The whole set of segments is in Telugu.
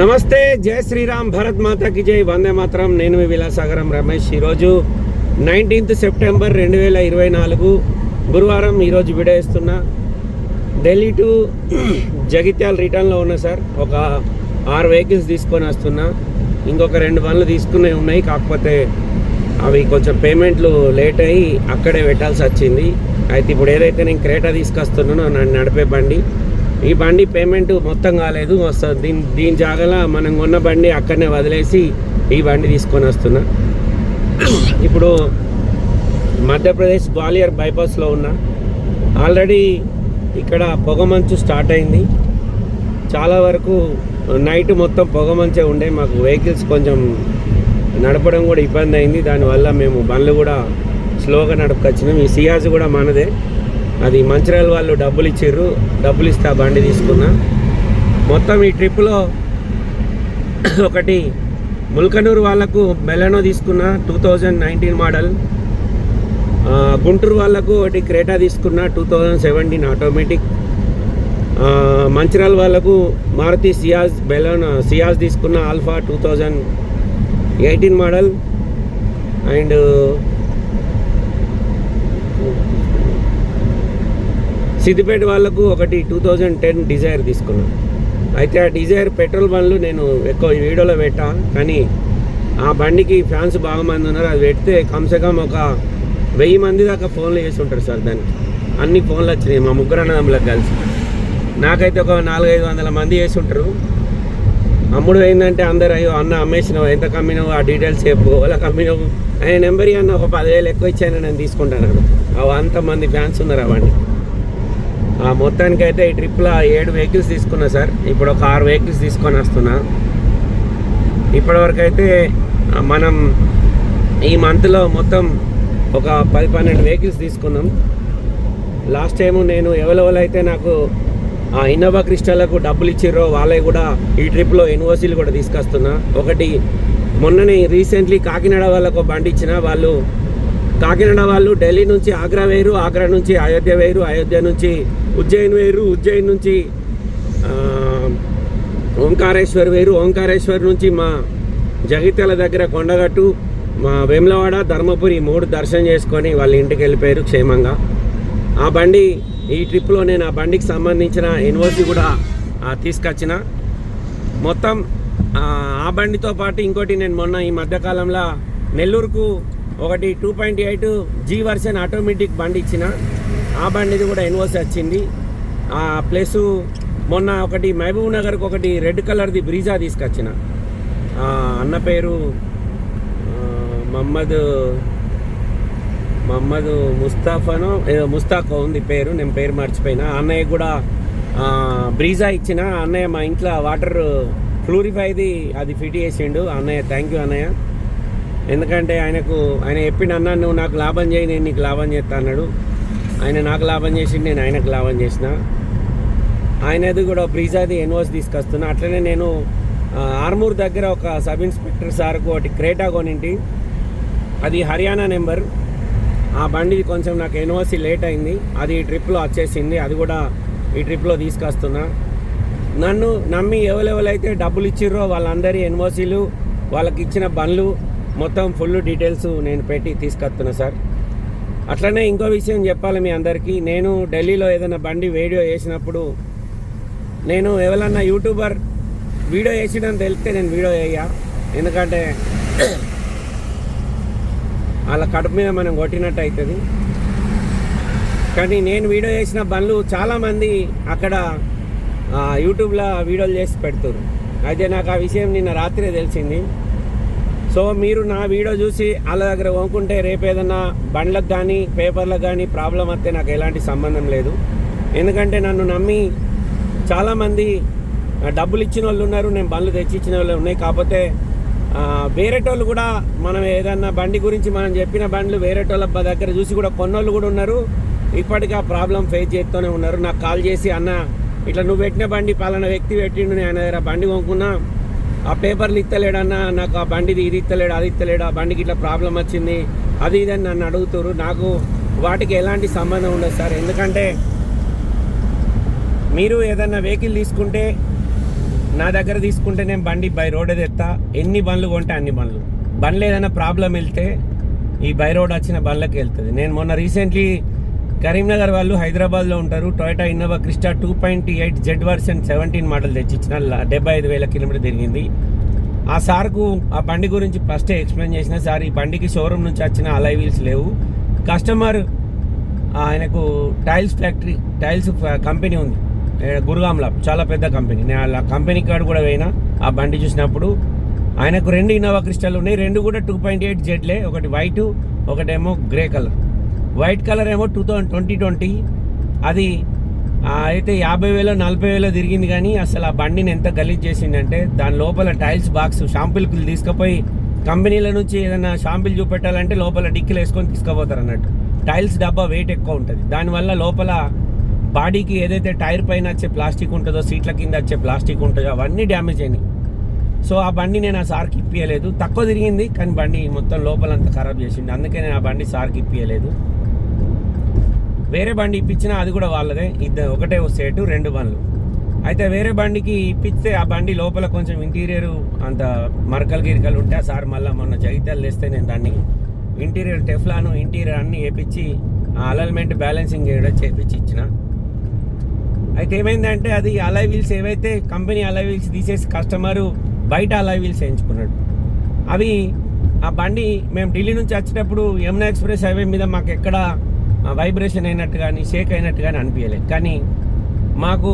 నమస్తే జై శ్రీరామ్ భరత్ మాతాకి జై వందే మాత్రం. నేను మీ విలాసాగరం రమేష్. ఈరోజు నైన్టీన్త్ సెప్టెంబర్ రెండు వేల ఇరవై నాలుగు గురువారం ఈరోజు విడేస్తున్నా ఢిల్లీ టు జగిత్యాల రిటర్న్లో ఉన్నా సార్. ఒక ఆరు వెహికల్స్ తీసుకొని వస్తున్నా. ఇంకొక రెండు పనులు తీసుకునే ఉన్నాయి. కాకపోతే అవి కొంచెం పేమెంట్లు లేట్ అయ్యి అక్కడే పెట్టాల్సి వచ్చింది. అయితే ఇప్పుడు ఏదైతే నేను క్రేటా తీసుకొస్తున్నానో నన్ను నడిపే బండి. ఈ బండి పేమెంట్ మొత్తం కాలేదు. వస్తుంది దీని దీని జాగల మనం కొన్న బండి అక్కడనే వదిలేసి ఈ బండి తీసుకొని వస్తున్నా. ఇప్పుడు మధ్యప్రదేశ్ గ్వాలియర్ బైపాస్లో ఉన్నా. ఆల్రెడీ ఇక్కడ పొగమంచు స్టార్ట్ అయింది. చాలా వరకు నైట్ మొత్తం పొగమంచే ఉండే. మాకు వెహికల్స్ కొంచెం నడపడం కూడా ఇబ్బంది అయింది. దానివల్ల మేము బండ్లు కూడా స్లోగా నడపకొచ్చినాం. ఈ సియాజ్ కూడా మనదే. అది మంచిర్యాల వాళ్ళు డబ్బులు ఇచ్చారు డబ్బులు ఇస్తే ఆ బండి తీసుకున్నా. మొత్తం ఈ ట్రిప్లో ఒకటి ముల్కనూరు వాళ్ళకు మెలనో తీసుకున్నా two thousand nineteen model. Guntur వాళ్ళకు ఒకటి క్రేటా తీసుకున్నా two thousand seventeen automatic. Mancherial వాళ్ళకు మారుతి సియాజ్ బెలన్ సియాజ్ తీసుకున్న Alpha two thousand eighteen model. And Siddipet వాళ్ళకు ఒకటి టూ థౌజండ్ టెన్ డిజైర్ తీసుకున్నాను అయితే ఆ డిజైర్ పెట్రోల్ బండ్లు నేను ఎక్కువ వీడియోలో పెట్టా కానీ ఆ బండికి ఫ్యాన్స్ బాగా మంది ఉన్నారు. అది పెడితే కమ్సే కమ్ ఒక వెయ్యి మంది దాకా ఫోన్లు చేసి ఉంటారు సార్ దానికి. అన్ని ఫోన్లు వచ్చినాయి మా ముగ్గురు అన్నదమ్ములకు కలిసి. నాకైతే ఒక నాలుగైదు వందల మంది చేసి ఉంటారు. అమ్ముడు ఏంటంటే అందరు అయ్యో అన్న అమ్మేసినావు? ఎంత కమ్మినావు? ఆ డీటెయిల్స్ చెప్పు. అలా కమ్మినావు? ఆయన నెంబర్ అన్న ఒక పదివేలు ఎక్కువ ఇచ్చాను నేను తీసుకుంటాను అవి అంతమంది ఫ్యాన్స్ ఉన్నారు అవన్నీ ఆ మొత్తానికి అయితే ఈ ట్రిప్లో ఏడు వెహికల్స్ తీసుకున్నా సార్. ఇప్పుడు ఒక ఆరు వెహికల్స్ తీసుకొని వస్తున్నా. ఇప్పటివరకు అయితే మనం ఈ మంత్లో మొత్తం ఒక పది పన్నెండు వెహికల్స్ తీసుకున్నాం. లాస్ట్ టైం నేను ఎవరెవరైతే నాకు ఆ ఇన్నోవా క్రిస్టాలకు డబ్బులు ఇచ్చిర్రో వాళ్ళే కూడా ఈ ట్రిప్లో ఎన్ఓసీలు కూడా తీసుకొస్తున్నా. ఒకటి మొన్ననే రీసెంట్లీ కాకినాడ వాళ్ళకు ఒక బండి ఇచ్చిన వాళ్ళు కాకినాడ వాళ్ళు ఢిల్లీ నుంచి ఆగ్రా వేరు ఆగ్రా నుంచి అయోధ్య వేరు అయోధ్య నుంచి ఉజ్జయిన్ వేరు ఉజ్జయిన్ నుంచి ఓంకారేశ్వర్ వేరు ఓంకారేశ్వర్ నుంచి మా జగిత్యాల దగ్గర కొండగట్టు మా వేములవాడ ధర్మపురి మూడు దర్శనం చేసుకొని వాళ్ళ ఇంటికి వెళ్ళిపోయారు క్షేమంగా. ఆ బండి ఈ ట్రిప్లో నేను ఆ బండికి సంబంధించిన ఎన్ఓసి కూడా తీసుకొచ్చిన. మొత్తం ఆ బండితో పాటు ఇంకోటి నేను మొన్న ఈ మధ్యకాలంలో నెల్లూరుకు ఒకటి two point eight G version automatic బండి ఇచ్చిన. ఆ బండిది కూడా ఎన్ఓసి వచ్చింది. ఆ ప్లస్ మొన్న ఒకటి మహబూబ్ నగర్కి ఒకటి రెడ్ కలర్ది బ్రీజా తీసుకొచ్చిన. అన్న పేరు మహమ్మద్ మహమ్మద్ ముస్తాఫానో ఏదో ఉంది పేరు నేను పేరు మర్చిపోయినా. అన్నయ్య కూడా బ్రీజా ఇచ్చిన. అన్నయ్య మా ఇంట్లో వాటర్ ఫ్లూరిఫైది అది ఫిట్ చేసిండు. అన్నయ్య థ్యాంక్ యూ అన్నయ్య. ఎందుకంటే ఆయనకు ఆయన చెప్పిన అన్న నువ్వు నాకు లాభం చేయి నేను నీకు లాభం చేస్తా అన్నాడు. ఆయన నాకు లాభం చేసిండు నేను ఆయనకు లాభం చేసిన. ఆయనది కూడా బ్రీజాది ఎన్ఓస్ తీసుకొస్తున్నా. అట్లనే నేను ఆర్మూర్ దగ్గర ఒక సబ్ ఇన్స్పెక్టర్ సార్కు ఒకటి క్రేటా కొనింటి. అది హర్యానా నెంబర్. ఆ బండి కొంచెం నాకు ఎన్ఓసి లేట్ అయింది. అది ఈ ట్రిప్లో వచ్చేసింది. అది కూడా ఈ ట్రిప్లో తీసుకొస్తున్నా. నన్ను నమ్మి ఎవరెవరైతే డబ్బులు ఇచ్చిర్రో వాళ్ళందరి ఎన్ఓసీలు వాళ్ళకి ఇచ్చిన బండ్లు మొత్తం ఫుల్ డీటెయిల్స్ నేను పెట్టి తీసుకొస్తున్నా సార్. అట్లనే ఇంకో విషయం చెప్పాలి మీ అందరికీ. నేను ఢిల్లీలో ఏదైనా బండి వీడియో వేసినప్పుడు నేను ఎవరన్నా యూట్యూబర్ వీడియో వేసినని తెలిస్తే నేను వీడియో వేయ ఎందుకంటే వాళ్ళ కడుపు మీద మనం కొట్టినట్టు అవుతుంది కానీ నేను వీడియో చేసిన బండ్లు చాలామంది అక్కడ యూట్యూబ్లో వీడియోలు చేసి పెడుతున్నారు అయితే నాకు ఆ విషయం నిన్న రాత్రే తెలిసింది. సో మీరు నా వీడియో చూసి వాళ్ళ దగ్గర కొనుక్కుంటే రేపు ఏదన్నా బండ్లకు కానీ పేపర్లకు కానీ ప్రాబ్లం వస్తే నాకు ఎలాంటి సంబంధం లేదు. ఎందుకంటే నన్ను నమ్మి చాలామంది డబ్బులు ఇచ్చిన వాళ్ళు ఉన్నారు నేను బండ్లు తెచ్చి ఇచ్చిన వాళ్ళు ఉన్నాయి. కాకపోతే వేరేటోళ్ళు కూడా మనం ఏదన్నా బండి గురించి మనం చెప్పిన బండ్లు వేరేటోళ్ళ దగ్గర చూసి కూడా కొన్నోళ్ళు కూడా ఉన్నారు. ఇప్పటికీ ఆ ప్రాబ్లం ఫేస్ చేస్తూనే ఉన్నారు. నాకు కాల్ చేసి అన్న ఇట్లా నువ్వు పెట్టిన బండి పలానా వ్యక్తి పెట్టిండు నేను ఆయన దగ్గర బండి కొనుక్కున్నా. ఆ పేపర్లు ఇస్తలేడన్నా నాకు ఆ బండిది ఇది ఇస్తలేడు అది ఇస్తలేడు ఆ బండికి ఇట్లా ప్రాబ్లం వచ్చింది అది ఇది అని నన్ను అడుగుతారు నాకు వాటికి ఎలాంటి సంబంధం ఉండదు సార్. ఎందుకంటే మీరు ఏదన్నా వెహికల్ తీసుకుంటే నా దగ్గర తీసుకుంటే నేను బండి బై రోడ్ తెస్తా ఎన్ని బండ్లు కొంటే అన్ని బండ్లు. బండ్లు ఏదైనా ప్రాబ్లం వెళ్తే ఈ బై రోడ్ వచ్చిన బండ్లకి వెళ్తుంది. నేను మొన్న రీసెంట్లీ కరీంనగర్ వాళ్ళు హైదరాబాద్లో ఉంటారు. Toyota Innova Crysta two point eight Z version seventeen model తెచ్చిచ్చిన డెబ్బై ఐదు వేల కిలోమీటర్ తిరిగింది. ఆ సార్కు ఆ బండి గురించి ఫస్టే ఎక్స్ప్లెయిన్ చేసిన సార్ ఈ బండికి షోరూమ్ నుంచి వచ్చిన అలై వీల్స్ లేవు. కస్టమర్ ఆయనకు టైల్స్ ఫ్యాక్టరీ టైల్స్ కంపెనీ ఉంది. గురుగాంలో చాలా పెద్ద కంపెనీ. నేను ఆ కంపెనీ కాడ కూడా పోయినా ఆ బండి చూసినప్పుడు. ఆయనకు రెండు ఇన్నోవా క్రిస్టల్ ఉన్నాయి. రెండు కూడా టూ పాయింట్ ఎయిట్ జెడ్లే ఒకటి వైటు ఒకటేమో గ్రే కలర్. వైట్ కలర్ ఏమో టూ థౌజండ్ ట్వంటీ ట్వంటీ. అది అయితే యాభై వేలో నలభై వేలో తిరిగింది కానీ అసలు ఆ బండిని ఎంత గలీజ్ చేసిందంటే దాని లోపల టైల్స్ బాక్స్ షాంపుల్కి తీసుకుపోయి కంపెనీల నుంచి ఏదైనా షాంపుల్ చూపెట్టాలంటే లోపల డిక్కీలు వేసుకొని తీసుకుపోతారు అన్నట్టు. టైల్స్ డబ్బా వెయిట్ ఎక్కువ ఉంటుంది. దానివల్ల లోపల బాడీకి ఏదైతే టైర్ పైన వచ్చే ప్లాస్టిక్ ఉంటుందో సీట్ల కింద వచ్చే ప్లాస్టిక్ ఉంటుందో అవన్నీ డ్యామేజ్ అయినాయి. సో ఆ బండి నేను ఆ సార్కి ఇప్పియలేదు. తక్కువ తిరిగింది కానీ బండి మొత్తం లోపలంతా ఖరాబ్ చేసింది. అందుకే నేను ఆ బండి సార్కి ఇప్పియలేదు. వేరే బండి ఇప్పించినా అది కూడా వాళ్ళదే. ఇద్దరు ఒకటే సేటు రెండు బండ్లు. అయితే వేరే బండికి ఇప్పిస్తే ఆ బండి లోపల కొంచెం ఇంటీరియర్ అంత మరకలు గిరికలు ఉంటే ఆ సార్ మళ్ళీ మొన్న జగిత్యాలు తెస్తే నేను దాన్ని ఇంటీరియర్ టెఫ్లాను ఇంటీరియర్ అన్ని వేపించి ఆ అలైన్మెంట్ బ్యాలెన్సింగ్ కూడా చేపించి ఇచ్చిన. అయితే ఏమైందంటే అది అలై వీల్స్ ఏవైతే కంపెనీ అలై వీల్స్ తీసేసి కస్టమరు బయట అలై వీల్స్ వేయించుకున్నాడు. అవి ఆ బండి మేము ఢిల్లీ నుంచి వచ్చేటప్పుడు యమునా ఎక్స్ప్రెస్ హైవే మీద మాకు ఎక్కడ వైబ్రేషన్ అయినట్టు కానీ షేక్ అయినట్టు కానీ అనిపించలేదు. కానీ మాకు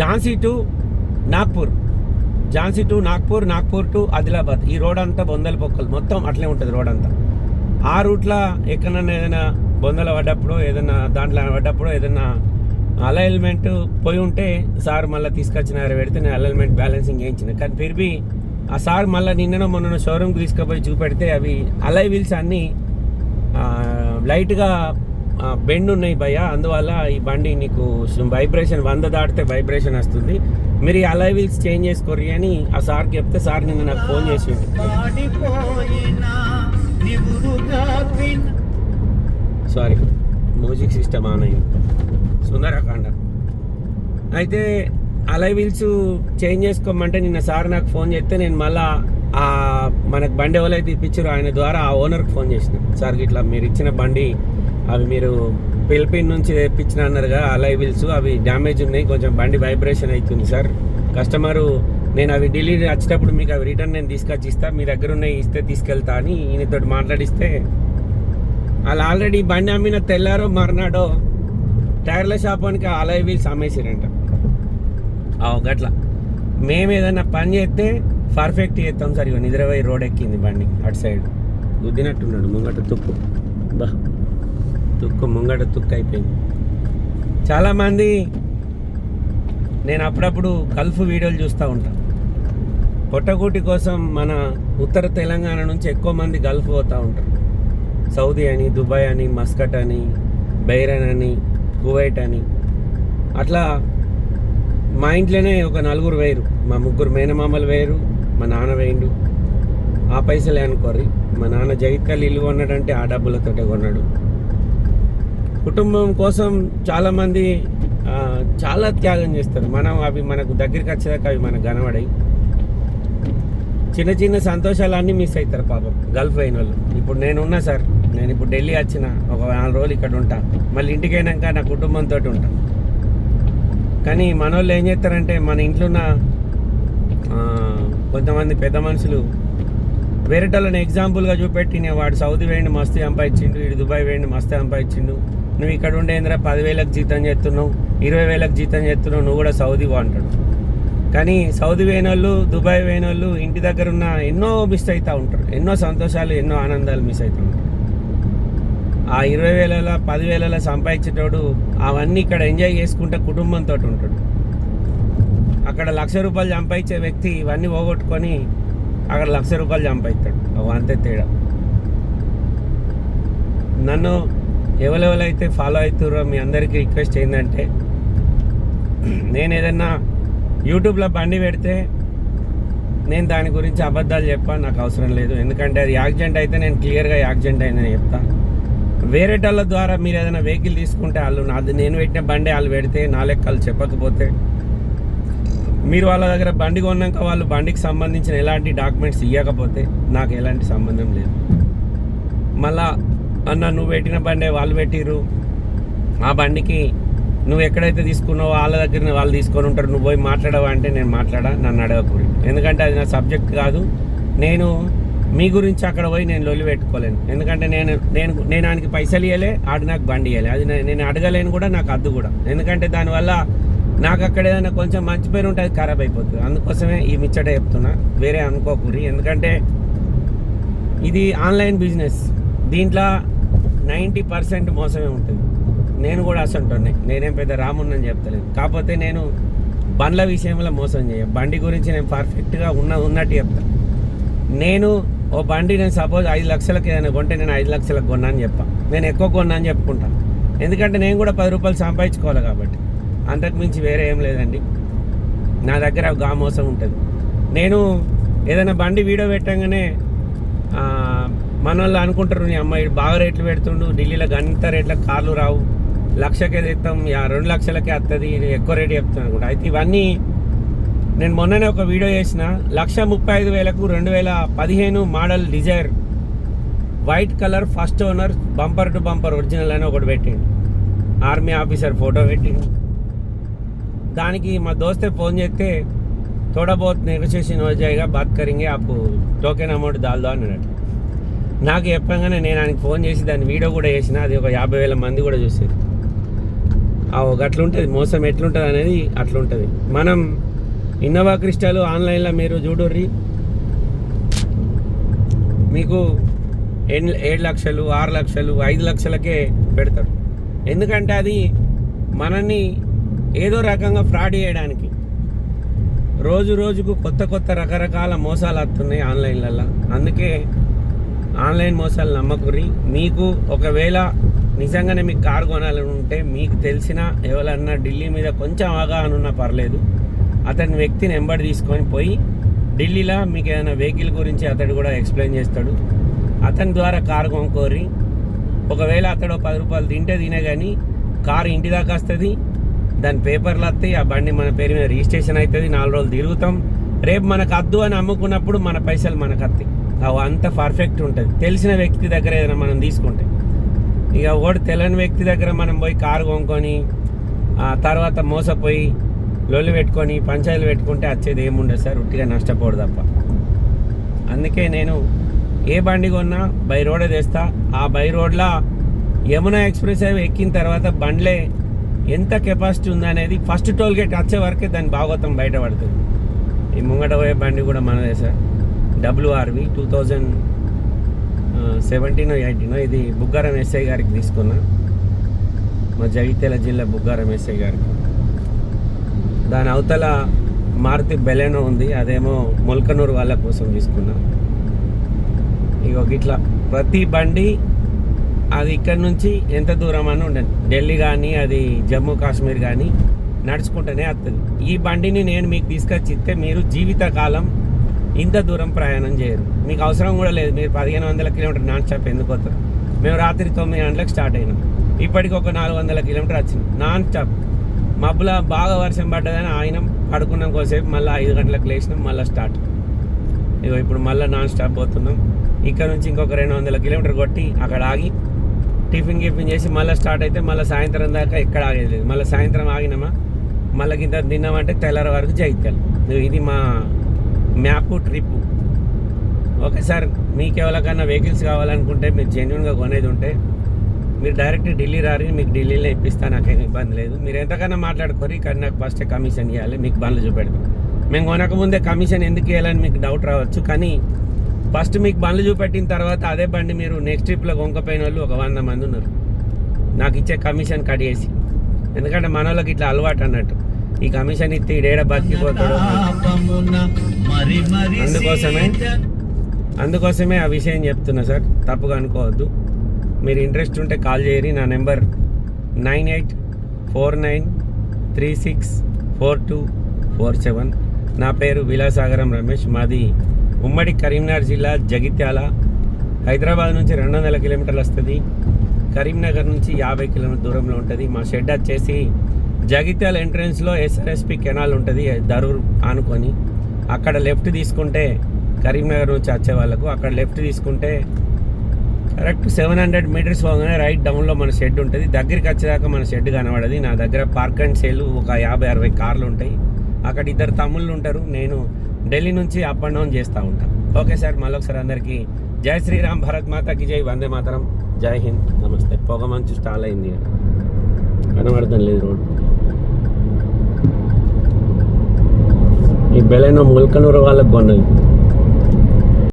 Jhansi to Nagpur. Jhansi to Nagpur Nagpur to Adilabad. ఈ రోడ్ అంతా బొందల పొక్కలు మొత్తం అట్లే ఉంటుంది రోడ్ అంతా. ఆ రూట్లో ఎక్కడన్నా ఏదైనా బొందల పడ్డప్పుడు ఏదైనా దాంట్లో పడ్డప్పుడు ఏదైనా అలైన్మెంట్ పోయి ఉంటే సార్ మళ్ళీ తీసుకొచ్చిన పెడితే నేను అలైన్మెంట్ బ్యాలెన్సింగ్ వేయించిన కానీ తిరిగి ఆ సార్ మళ్ళీ నిన్ననో మొన్న షోరూమ్కి తీసుకుపోయి చూపెడితే అవి అలై వీల్స్ అన్నీ లైట్గా బెండ్ ఉన్నాయి భయ్య. అందువల్ల ఈ బండి నీకు వైబ్రేషన్ వంద దాటితే వైబ్రేషన్ వస్తుంది. మీరు ఈ అలై వీల్స్ చేంజ్ చేసుకోరు అని ఆ సార్కి చెప్తే సార్ నిన్న నాకు ఫోన్ విన్. సారీ మ్యూజిక్ సిస్టమ్ ఆన్ అయ్యి. సుందరకాండ అయితే అలై వీల్స్ చేంజ్ చేసుకోమంటే నిన్న సార్ నాకు ఫోన్ చేస్తే నేను మళ్ళా మనకు బండి ఎవరైతే ఇప్పించారో ఆయన ద్వారా ఆ ఓనర్కి ఫోన్ చేసిన. సార్ ఇట్లా మీరు ఇచ్చిన బండి అవి మీరు ఫిలిపిన్ నుంచి తెప్పించిన అన్నారుగా అలై వీల్స్ అవి డ్యామేజ్ ఉన్నాయి కొంచెం బండి వైబ్రేషన్ అవుతుంది సార్. కస్టమరు నేను అవి డెలివరీ వచ్చేటప్పుడు మీకు అవి రిటర్న్ నేను తీసుకొచ్చి ఇస్తా మీ దగ్గర ఉన్నాయి ఇస్తే తీసుకెళ్తా అని ఈయనతో మాట్లాడిస్తే వాళ్ళు ఆల్రెడీ బండి అమ్మిన తెల్లారో మర్నాడో టైర్ల షాప్ అనికి అలై వీల్స్ అమ్మేసారంట. అవు గట్ల. మేము ఏదైనా పని చేస్తే పర్ఫెక్ట్ చేస్తాం సార్ ఇగో నిద్రపోయి రోడ్ ఎక్కింది బండి అటు సైడ్ గుద్దినట్టున్నాడు ముంగట తుక్కు. బా తుక్కు ముంగట తుక్కు అయిపోయింది. చాలామంది నేను అప్పుడప్పుడు గల్ఫ్ వీడియోలు చూస్తూ ఉంటాను పొట్టగూటి కోసం మన ఉత్తర తెలంగాణ నుంచి ఎక్కువ మంది గల్ఫ్ పోతూ ఉంటారు. సౌదీ అని దుబాయ్ అని మస్కట్ అని బైరన్ అని కువైట్ అని. అట్లా మా ఇంట్లోనే ఒక నలుగురు వేరు మా ముగ్గురు మేనమామలు వేరు మా నాన్న వేయండు. ఆ పైసలే అనుకోరి మా నాన్న జగిత్కాలు ఇల్లు కొన్నాడంటే ఆ డబ్బులతోటే కొన్నాడు. కుటుంబం కోసం చాలామంది చాలా త్యాగం చేస్తారు. మనం అవి మనకు దగ్గరికి వచ్చేదాకా అవి మనకు కనబడాయి. చిన్న చిన్న సంతోషాలన్నీ మిస్ అవుతారు పాపం. గల్ఫ్ అయిన వాళ్ళు ఇప్పుడు నేను ఉన్నా సార్. నేను ఇప్పుడు ఢిల్లీ వచ్చిన ఒక నాలుగు రోజులు ఇక్కడ ఉంటా. మళ్ళీ ఇంటికి అయినాక నా కుటుంబంతో ఉంటా. కానీ మన వాళ్ళు ఏం చేస్తారంటే మన ఇంట్లో ఉన్న కొంతమంది పెద్ద మనుషులు వేరేటోళ్ళని ఎగ్జాంపుల్గా చూపెట్టి నేను వాడు సౌదీ వేయండి మస్తు సంపాదించిండు ఇటు దుబాయ్ వేయండి మస్తు సంపాదించిండు. నువ్వు ఇక్కడ ఉండేంద్రా పదివేలకు జీతం చేస్తున్నావు ఇరవై వేలకు జీతం చేస్తున్నావు నువ్వు కూడా సౌదీ బాగుంటాడు అంటాడు. కానీ సౌదీ పోయినోళ్ళు దుబాయ్ పోయినోళ్ళు ఇంటి దగ్గర ఉన్న ఎన్నో మిస్ అవుతూ ఉంటారు. ఎన్నో సంతోషాలు ఎన్నో ఆనందాలు మిస్ అవుతూ ఉంటారు ఆ ఇరవై వేల పదివేల సంపాదించేటోడు అవన్నీ ఇక్కడ ఎంజాయ్ చేసుకుంటే కుటుంబంతో ఉంటాడు. అక్కడ లక్ష రూపాయలు సంపాదించే వ్యక్తి ఇవన్నీ పోగొట్టుకొని అక్కడ లక్ష రూపాయలు సంపాదిస్తాడు అవి అంతే తేడా. నన్ను ఎవరెవరైతే ఫాలో అవుతారో మీ అందరికీ రిక్వెస్ట్ ఏంటంటే నేను ఏదన్నా యూట్యూబ్లో బండి పెడితే నేను దాని గురించి అబద్ధాలు చెప్పాను నాకు అవసరం లేదు. ఎందుకంటే అది యాక్సిడెంట్ అయితే నేను క్లియర్గా యాక్సిడెంట్ అయిందని చెప్తా. వేరేటోళ్ళ ద్వారా మీరు ఏదైనా వెహికల్ తీసుకుంటే వాళ్ళు నాది నేను పెట్టిన బండి వాళ్ళు పెడితే నా లెక్కలు చెప్పకపోతే మీరు వాళ్ళ దగ్గర బండి కొన్నాక వాళ్ళు బండికి సంబంధించిన ఎలాంటి డాక్యుమెంట్స్ ఇవ్వకపోతే నాకు ఎలాంటి సంబంధం లేదు. మళ్ళా అన్న నువ్వు పెట్టిన బండే వాళ్ళు పెట్టిర్రు. ఆ బండికి నువ్వు ఎక్కడైతే తీసుకున్నావో వాళ్ళ దగ్గర వాళ్ళు తీసుకొని ఉంటారు. నువ్వు పోయి మాట్లాడవా అంటే నేను మాట్లాడా? నన్ను అడగకూరి ఎందుకంటే అది నా సబ్జెక్ట్ కాదు. నేను మీ గురించి అక్కడ పోయి నేను లొల్లి పెట్టుకోలేను. ఎందుకంటే నేను నేను నేను ఆయనకి పైసలు ఇవ్వలే ఆడు నాకు బండి ఇవ్వలే అది నేను అడగలేను కూడా నాకు అద్దు కూడా. ఎందుకంటే దానివల్ల నాకు అక్కడ ఏదైనా కొంచెం మంచి పేరు ఉంటే అది ఖరాబ్ అయిపోతుంది. అందుకోసమే ఈ ముచ్చట చెప్తున్నా. వేరే అనుకోకూరి ఎందుకంటే ఇది ఆన్లైన్ బిజినెస్. దీంట్లో నైంటీ పర్సెంట్ మోసమే ఉంటుంది. నేను కూడా అసంటున్నాయి నేనేం పెద్ద రామున్నని చెప్తలేదు. కాకపోతే నేను బండ్ల విషయంలో మోసం చేయ. బండి గురించి నేను పర్ఫెక్ట్గా ఉన్న ఉన్నట్టు చెప్తా. నేను ఓ బండి నేను సపోజ్ ఐదు లక్షలకి ఏదైనా కొంటే నేను ఐదు లక్షలకు కొన్నా అని చెప్పా. నేను ఎక్కువ కొన్నా అని చెప్పుకుంటా. ఎందుకంటే నేను కూడా పది రూపాయలు సంపాదించుకోవాలి కాబట్టి. అంతకు మించి వేరే ఏం లేదండి. నా దగ్గర గా మోసం ఉంటుంది. నేను ఏదైనా బండి వీడియో పెట్టంగానే మన వాళ్ళు అనుకుంటారు నీ అమ్మాయి బాగా రేట్లు పెడుతుండు ఢిల్లీలో గంత రేట్లకు కార్లు రావు లక్షకే తెస్తాం రెండు లక్షలకే వస్తుంది ఎక్కువ రేటు చెప్తాను అనుకుంటా. అయితే ఇవన్నీ నేను మొన్ననే ఒక వీడియో చేసిన లక్ష ముప్పై ఐదు వేలకు రెండు వేల పదిహేను model Dzire white colour first owner bumper to bumper original అని ఒకటి పెట్టిండు. ఆర్మీ ఆఫీసర్ ఫోటో పెట్టిండు. దానికి మా దోస్తే ఫోన్ చేస్తే थोड़ा बहुत నెగోషియేషన్ हो जाएगा बात करेंगे आप టోకెన్ అమౌంట్ దాల్దో అన్నాడు నాకు చెప్పగానే నేను ఆయనకి ఫోన్ చేసి దాని వీడియో కూడా చేసిన అది ఒక యాభై వేల మంది కూడా చూసారు ఆ ఒక అట్లుంటుంది మోసం ఎట్లుంటుంది అనేది అట్లుంటుంది మనం ఇన్నోవా క్రిస్టాలు ఆన్లైన్లో మీరు చూడుర్రి మీకు ఎన్ ఏడు లక్షలు ఆరు లక్షలు ఐదు లక్షలకే పెడతారు ఎందుకంటే అది మనల్ని ఏదో రకంగా ఫ్రాడ్ చేయడానికి. రోజు రోజుకు కొత్త కొత్త రకరకాల మోసాలు వస్తున్నాయి ఆన్లైన్లలో అందుకే ఆన్లైన్ మోసాలు నమ్మకురి మీకు ఒకవేళ నిజంగానే మీకు కారు కొనాలని ఉంటే మీకు తెలిసిన ఎవరన్నా ఢిల్లీ మీద కొంచెం అవగాహన ఉన్నా పర్లేదు. అతని వ్యక్తిని ఎంబడి తీసుకొని పోయి ఢిల్లీలో మీకు ఏదైనా వెహికల్ గురించి అతడు కూడా ఎక్స్ప్లెయిన్ చేస్తాడు. అతని ద్వారా కారు కొనుక్కోరి ఒకవేళ అతడు పది రూపాయలు తింటే తినే కానీ కారు ఇంటి దాకా వస్తుంది. దాని పేపర్లు వస్తాయి ఆ బండి మన పేరు మీద రిజిస్ట్రేషన్ అవుతుంది నాలుగు రోజులు తిరుగుతాం. రేపు మనకు అద్దు అని అమ్ముకున్నప్పుడు మన పైసలు మనకు వస్తాయి. అవి అంత పర్ఫెక్ట్ ఉంటుంది. తెలిసిన వ్యక్తి దగ్గర ఏదైనా మనం తీసుకుంటే. ఇక ఒకటి తెలియని వ్యక్తి దగ్గర మనం పోయి కారు కొనుక్కొని ఆ తర్వాత మోసపోయి లొల్లు పెట్టుకొని పంచాయతీలు పెట్టుకుంటే వచ్చేది ఏముండదు సార్ ఉట్టిగా నష్టపోడు తప్ప. అందుకే నేను ఏ బండి కొన్నా బై రోడే తెస్తా. ఆ బై రోడ్లో యమునా ఎక్స్ప్రెస్ హైవే ఎక్కిన తర్వాత బండ్లే ఎంత కెపాసిటీ ఉందనేది ఫస్ట్ టోల్ గేట్ వచ్చే వరకే దాని భాగవతం బయటపడుతుంది. ఈ ముంగట పోయే బండి కూడా మనదే సార్. డబ్ల్యూఆర్వి టూ థౌజండ్ సెవెంటీనో ఎయిటీనో ఇది బుగ్గారం ఎస్ఐ గారికి తీసుకున్నా. మా జగిత్యాల జిల్లా బుగ్గారం ఎస్ఐ గారికి. దాని అవతల మారుతి బెలెనో ఉంది. అదేమో మొల్కనూరు వాళ్ళ కోసం తీసుకున్నా. ఇక ఇట్లా ప్రతి బండి అది ఇక్కడ నుంచి ఎంత దూరం అని ఉండదు ఢిల్లీ కానీ అది జమ్మూ కాశ్మీర్ కానీ నడుచుకుంటూనే వస్తుంది ఈ బండిని నేను మీకు తీసుకొచ్చి ఇస్తే మీరు జీవితకాలం ఇంత దూరం ప్రయాణం చేయరు. మీకు అవసరం కూడా లేదు. మీరు పదిహేను వందల కిలోమీటర్ నాన్ స్టాప్ ఎందుకు వస్తారు మేము రాత్రి తొమ్మిది గంటలకు స్టార్ట్ అయినాం. ఇప్పటికి ఒక నాలుగు వందల కిలోమీటర్ వచ్చింది. Non stop. మబ్బుల బాగా వర్షం పడ్డదని ఆయన పడుకున్నాం కోసేపు మళ్ళీ ఐదు గంటలకు లేచినాం. మళ్ళీ స్టార్ట్. ఇదిగో ఇప్పుడు మళ్ళీ నాన్ స్టాప్ పోతున్నాం. ఇక్కడ నుంచి ఇంకొక రెండు వందల కిలోమీటర్ కొట్టి అక్కడ ఆగి టిఫిన్ గిఫిన్ చేసి మళ్ళీ స్టార్ట్ అయితే మళ్ళీ సాయంత్రం దాకా ఎక్కడ ఆగేది లేదు. మళ్ళీ సాయంత్రం ఆగినామా? మళ్ళీ కింద తిన్నామంటే తెల్లారి వరకు జైత్యాలు ఇది మా మ్యాప్ ట్రిప్. ఓకే సార్ మీకు ఎవరికన్నా వెహికల్స్ కావాలనుకుంటే మీరు జెన్యున్గా కొనేది ఉంటే మీరు డైరెక్ట్ ఢిల్లీ రారి మీకు ఢిల్లీలో ఇప్పిస్తా నాకేం ఇబ్బంది లేదు. మీరు ఎంతకన్నా మాట్లాడుకోరి కానీ నాకు ఫస్ట్ కమిషన్ ఇవ్వాలి మీకు బండ్లు చూపెడతాం. మేము కొనకముందే కమిషన్ ఎందుకు ఇవ్వాలని మీకు డౌట్ రావచ్చు కానీ ఫస్ట్ మీకు బండ్లు చూపెట్టిన తర్వాత అదే బండి మీరు నెక్స్ట్ ట్రిప్లో కొనుక్కపోయిన వాళ్ళు ఒక వంద మంది ఉన్నారు. నాకు ఇచ్చే కమిషన్ కట్ చేసి. ఎందుకంటే మన వాళ్ళకి ఇట్లా అలవాటు అన్నట్టు. ఈ కమిషన్ ఇస్తే ఈడేడ బతికిపోతాడు అందుకోసమే అందుకోసమే ఆ విషయం చెప్తున్నా సార్. తప్పుగా అనుకోవద్దు. మీరు ఇంట్రెస్ట్ ఉంటే కాల్ చేయరి నా number nine eight four nine three six four two four seven. నా పేరు విలాసాగరం రమేష్. మాది ఉమ్మడి కరీంనగర్ జిల్లా జగిత్యాల హైదరాబాద్ నుంచి రెండు వందల కిలోమీటర్లు వస్తుంది. కరీంనగర్ నుంచి యాభై కిలోమీటర్ దూరంలో ఉంటుంది. మా షెడ్ వచ్చేసి జగిత్యాల ఎంట్రన్స్లో ఎస్ఆర్ఎస్పి కెనాల్ ఉంటుంది దరూర్ ఆనుకొని. అక్కడ లెఫ్ట్ తీసుకుంటే కరీంనగర్ నుంచి వచ్చే వాళ్ళకు అక్కడ లెఫ్ట్ తీసుకుంటే కరెక్ట్ సెవెన్ హండ్రెడ్ మీటర్స్ పోగానే రైట్ డౌన్లో మన షెడ్ ఉంటుంది. దగ్గరికి వచ్చేదాకా మన షెడ్ కనబడది. నా దగ్గర పార్క్ అండ్ సేల్ ఒక యాభై అరవై కార్లు ఉంటాయి. అక్కడ ఇద్దరు తమ్ముళ్ళు ఉంటారు. నేను ఢిల్లీ నుంచి అప్ అండ్ డౌన్ చేస్తూ ఉంటాను ఓకే సార్ మళ్ళొకసారి అందరికీ జై శ్రీరామ్ భరత్ మాతకి జై వందే మాతరం. జై హింద్ నమస్తే. పొగ మంచు స్టాల్ అయింది. కనబడతాం లేదు రోడ్. ఈ బెలైన ముల్కనూరు వాళ్ళకు కొన్నది.